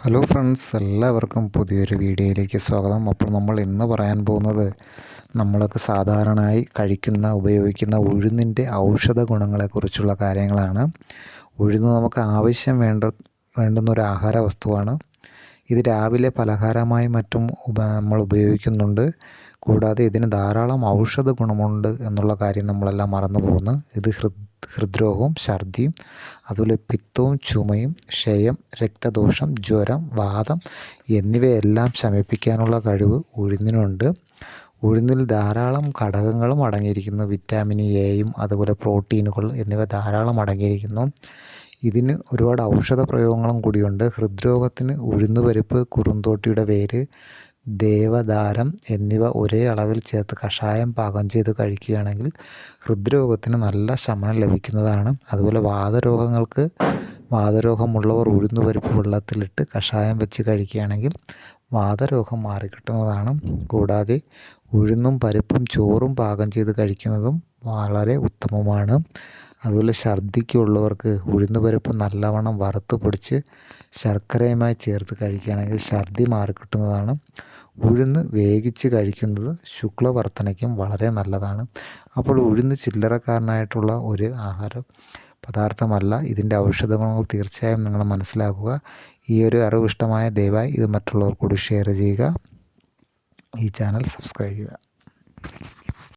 Hello friends എല്ലാവർക്കും പുതിയൊരു വീഡിയോയിലേക്ക് സ്വാഗതം. അപ്പോൾ നമ്മൾ ഇന്ന് പറയാൻ പോകുന്നത് നമ്മളൊക്കെ സാധാരണയായി കഴിക്കുന്ന ഉപയോഗിക്കുന്ന ഉഴുന്നിന്റെ ഔഷധ ഗുണങ്ങളെക്കുറിച്ചുള്ള കാര്യങ്ങളാണ്. ഉഴുന്ന് നമുക്ക് ആവശ്യം വേണ്ട വേണ്ടുന്ന ഒരു ആഹാര വസ്തുവാണ്. ഇത് രാവിലെ പലഹാരമായി മറ്റും നമ്മൾ ഉപയോഗിക്കുന്നുണ്ട്. കൂടാതെ ഇതിന് ധാരാളം ഔഷധ ഗുണമുണ്ട് എന്നുള്ള കാര്യം നമ്മളെല്ലാം മറന്നു പോകുന്നു. ഇത് ഹൃദ് ഹൃദ്രോഗവും ഛർദിയും അതുപോലെ പിത്തവും ചുമയും ക്ഷയം രക്തദോഷം ജ്വരം വാദം എന്നിവയെല്ലാം ശമിപ്പിക്കാനുള്ള കഴിവ് ഉഴുന്നിനുണ്ട്. ഉഴുന്നിൽ ധാരാളം ഘടകങ്ങളും അടങ്ങിയിരിക്കുന്നു. വിറ്റാമിൻ എയും അതുപോലെ പ്രോട്ടീനുകൾ എന്നിവ ധാരാളം അടങ്ങിയിരിക്കുന്നു. ഇതിന് ഒരുപാട് ഔഷധ പ്രയോഗങ്ങളും കൂടിയുണ്ട്. ഹൃദ്രോഗത്തിന് ഉഴുന്നുപരിപ്പ് കുറുന്തോട്ടിയുടെ വേര് ദേവദാരം എന്നിവ ഒരേ അളവിൽ ചേർത്ത് കഷായം പാകം ചെയ്ത് കഴിക്കുകയാണെങ്കിൽ ഹൃദ്രോഗത്തിന് നല്ല ശമനം ലഭിക്കുന്നതാണ്. അതുപോലെ വാതരോഗങ്ങൾക്ക് വാതരോഗമുള്ളവർ ഉഴുന്നുപരിപ്പ് വെള്ളത്തിലിട്ട് കഷായം വെച്ച് കഴിക്കുകയാണെങ്കിൽ വാതരോഗം മാറിക്കിട്ടുന്നതാണ്. കൂടാതെ ഉഴുന്നും പരിപ്പും ചോറും പാകം ചെയ്ത് കഴിക്കുന്നതും വളരെ ഉത്തമമാണ്. അതുപോലെ ഛർദിക്കുള്ളവർക്ക് ഉഴുന്നുപരിപ്പ് നല്ലവണ്ണം വറുത്ത് പൊടിച്ച് ശർക്കരയുമായി ചേർത്ത് കഴിക്കുകയാണെങ്കിൽ ഛർദി മാറിക്കിട്ടുന്നതാണ്. ഉഴുന്ന് വേവിച്ച് കഴിക്കുന്നത് ശുക്ലവർത്തനയ്ക്കും വളരെ നല്ലതാണ്. അപ്പോൾ ഉഴുന്ന് ചില്ലറക്കാരനായിട്ടുള്ള ഒരു ആഹാര പദാർത്ഥമല്ല. ഇതിന്റെ ഔഷധ ഗുണങ്ങൾ തീർച്ചയായും നിങ്ങൾ മനസ്സിലാക്കുക. ഈ ഒരു അറിവ് ഇഷ്ടമായ ദയവായി ഇത് മറ്റുള്ളവർ കൂടി ഷെയർ ചെയ്യുക. ഈ ചാനൽ സബ്സ്ക്രൈബ് ചെയ്യുക.